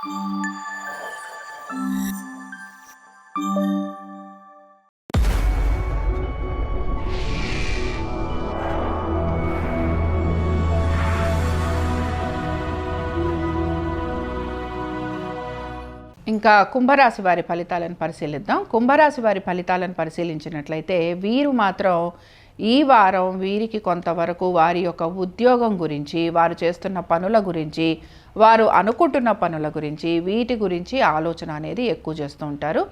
ఇంకా కుంభరాశి వారి ఫలితాలను పరిశీలిద్దాం. కుంభరాశి వారి ఫలితాలను పరిశీలించినట్లయితే వీరు మాత్రం ఈ వారం వీరికి కొంతవరకు వారి యొక్క ఉద్యోగం గురించి వారు చేస్తున్న పనుల గురించి వారు అనుకుంటున్న పనుల గురించి వీటి గురించి ఆలోచన అనేది ఎక్కువ చేస్తూ ఉంటారు.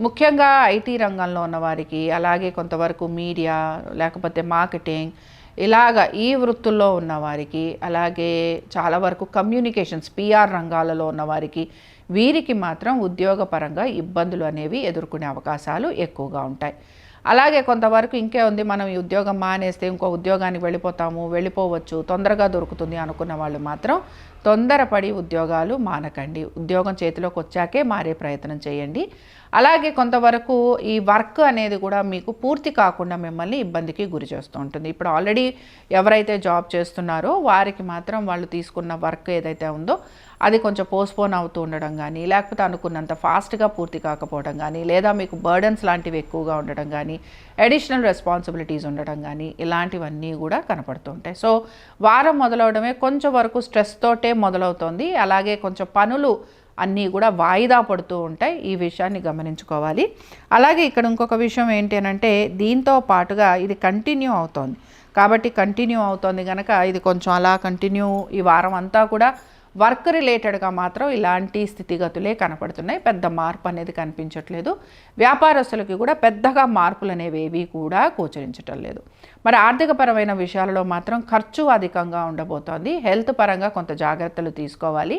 ముఖ్యంగా ఐటీ రంగంలో ఉన్న వారికి అలాగే కొంతవరకు మీడియా లేకపోతే మార్కెటింగ్ ఇలాగ ఈ వృత్తుల్లో ఉన్నవారికి అలాగే చాలా వరకు కమ్యూనికేషన్స్ పిఆర్ రంగాలలో ఉన్నవారికి వీరికి మాత్రం ఉద్యోగపరంగా ఇబ్బందులు అనేవి ఎదుర్కొనే అవకాశాలు ఎక్కువగా ఉంటాయి. అలాగే కొంతవరకు ఇంకే ఉంది మనం ఈ ఉద్యోగం మానేస్తే ఇంకో ఉద్యోగానికి వెళ్ళిపోతాము వెళ్ళిపోవచ్చు తొందరగా దొరుకుతుంది అనుకున్న వాళ్ళు మాత్రం తొందరపడి ఉద్యోగాలు మానకండి. ఉద్యోగం చేతిలోకి వచ్చాకే మారే ప్రయత్నం చేయండి. అలాగే కొంతవరకు ఈ వర్క్ అనేది కూడా మీకు పూర్తి కాకుండా మిమ్మల్ని ఇబ్బందికి గురి చేస్తూ ఉంటుంది. ఇప్పుడు ఆల్రెడీ ఎవరైతే జాబ్ చేస్తున్నారో వారికి మాత్రం వాళ్ళు తీసుకున్న వర్క్ ఏదైతే ఉందో అది కొంచెం పోస్ట్పోన్ అవుతూ ఉండడం కానీ లేకపోతే అనుకున్నంత ఫాస్ట్గా పూర్తి కాకపోవడం కానీ లేదా మీకు బర్డన్స్ లాంటివి ఎక్కువగా ఉండడం కానీ అడిషనల్ రెస్పాన్సిబిలిటీస్ ఉండడం కానీ ఇలాంటివన్నీ కూడా కనపడుతుంటాయి సో వారం మొదలవడమే కొంచెం వరకు స్ట్రెస్ తోటే మొదలవుతుంది. అలాగే కొంచెం పనులు అన్నీ కూడా వాయిదా పడుతూ ఉంటాయి. ఈ విషయాన్ని గమనించుకోవాలి. అలాగే ఇక్కడ ఇంకొక విషయం ఏంటి అని అంటే దీంతో పాటుగా ఇది కంటిన్యూ అవుతోంది. కాబట్టి కంటిన్యూ అవుతోంది కనుక ఇది కొంచెం అలా కంటిన్యూ ఈ వారం అంతా కూడా వర్క్ రిలేటెడ్గా మాత్రం ఇలాంటి స్థితిగతులే కనపడుతున్నాయి. పెద్ద మార్పు అనేది కనిపించట్లేదు. వ్యాపారస్తులకి కూడా పెద్దగా మార్పులు అనేవి ఏవి కూడా గోచరించటం లేదు. మరి ఆర్థికపరమైన విషయాలలో మాత్రం ఖర్చు అధికంగా ఉండబోతోంది. హెల్త్ పరంగా కొంత జాగ్రత్తలు తీసుకోవాలి.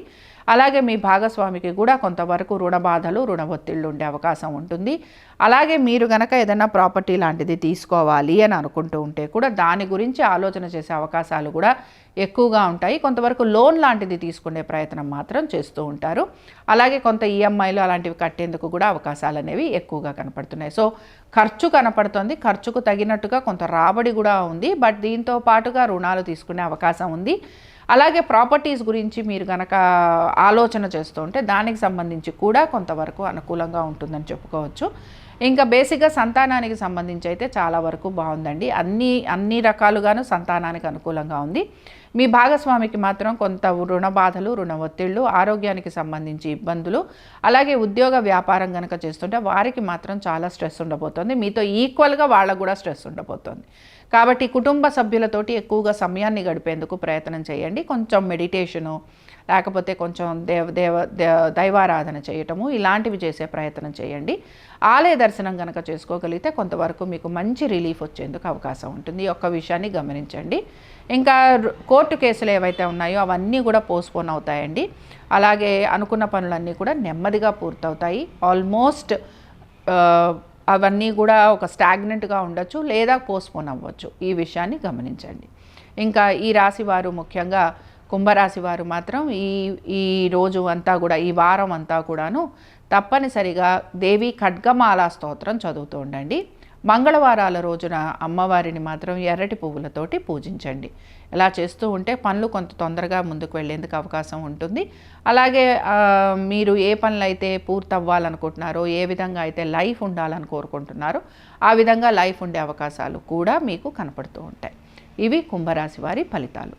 అలాగే మీ భాగస్వామికి కూడా కొంతవరకు రుణ బాధలు రుణ ఒత్తిళ్ళు ఉండే అవకాశం ఉంటుంది. అలాగే మీరు గనక ఏదైనా ప్రాపర్టీ లాంటిది తీసుకోవాలి అని అనుకుంటూ ఉంటే కూడా దాని గురించి ఆలోచన చేసే అవకాశాలు కూడా ఎక్కువగా ఉంటాయి. కొంతవరకు లోన్ లాంటిది తీసుకునే ప్రయత్నం మాత్రం చేస్తూ ఉంటారు. అలాగే కొంత ఈఎంఐలు అలాంటివి కట్టేందుకు కూడా అవకాశాలు అనేవి ఎక్కువగా కనపడుతున్నాయి. సో ఖర్చు కనపడుతుంది. ఖర్చుకు తగినట్టుగా కొంత రాబడి కూడా ఉంది. బట్ దీంతో పాటుగా రుణాలు తీసుకునే అవకాశం ఉంది. అలాగే ప్రాపర్టీస్ గురించి మీరు కనుక ఆలోచన చేస్తూ ఉంటే దానికి సంబంధించి కూడా కొంతవరకు అనుకూలంగా ఉంటుందని చెప్పుకోవచ్చు. ఇంకా బేసిక్గా సంతానానికి సంబంధించి అయితే చాలా వరకు బాగుందండి. అన్ని అన్ని రకాలుగాను సంతానానికి అనుకూలంగా ఉంది. మీ భాగస్వామికి మాత్రం కొంత రుణ బాధలు రుణ ఒత్తిళ్ళు ఆరోగ్యానికి సంబంధించి ఇబ్బందులు అలాగే ఉద్యోగ వ్యాపారం కనుక చేస్తుంటే వారికి మాత్రం చాలా స్ట్రెస్ ఉండబోతోంది. మీతో ఈక్వల్గా వాళ్ళకు కూడా స్ట్రెస్ ఉండబోతోంది. కాబట్టి కుటుంబ సభ్యులతోటి ఎక్కువగా సమయాన్ని గడిపేందుకు ప్రయత్నం చేయండి. కొంచెం మెడిటేషను లేకపోతే కొంచెం దేవ దేవ దే- దైవారాధన చేయటము ఇలాంటివి చేసే ప్రయత్నం చేయండి. ఆలయ దర్శనం కనుక చేసుకోగలిగితే కొంతవరకు మీకు మంచి రిలీఫ్ వచ్చేందుకు అవకాశం ఉంటుంది. ఈ ఒక్క విషయాన్ని గమనించండి. ఇంకా కోర్టు కేసులు ఏవైతే ఉన్నాయో అవన్నీ కూడా పోస్ట్పోన్ అవుతాయండి. అలాగే అనుకున్న పనులన్నీ కూడా నెమ్మదిగా పూర్తవుతాయి. ఆల్మోస్ట్ అవన్నీ కూడా ఒక స్టాగ్నెంట్గా ఉండొచ్చు లేదా పోస్ట్పోన్ అవ్వచ్చు. ఈ విషయాన్ని గమనించండి. ఇంకా ఈ రాశి వారు ముఖ్యంగా కుంభరాశి వారు మాత్రం ఈ ఈ రోజు అంతా కూడా ఈ వారం అంతా కూడాను తప్పనిసరిగా దేవి ఖడ్గమాల స్తోత్రం చదువుతూ ఉండండి. మంగళవారాల రోజున అమ్మవారిని మాత్రం ఎర్రటి పువ్వులతోటి పూజించండి. ఇలా చేస్తూ ఉంటే పనులు కొంత తొందరగా ముందుకు వెళ్ళేందుకు అవకాశం ఉంటుంది. అలాగే మీరు ఏ పనులు అయితే పూర్తవ్వాలనుకుంటున్నారో ఏ విధంగా అయితే లైఫ్ ఉండాలని కోరుకుంటున్నారో ఆ విధంగా లైఫ్ ఉండే అవకాశాలు కూడా మీకు కనపడుతూ ఉంటాయి. ఇవి కుంభరాశి వారి ఫలితాలు.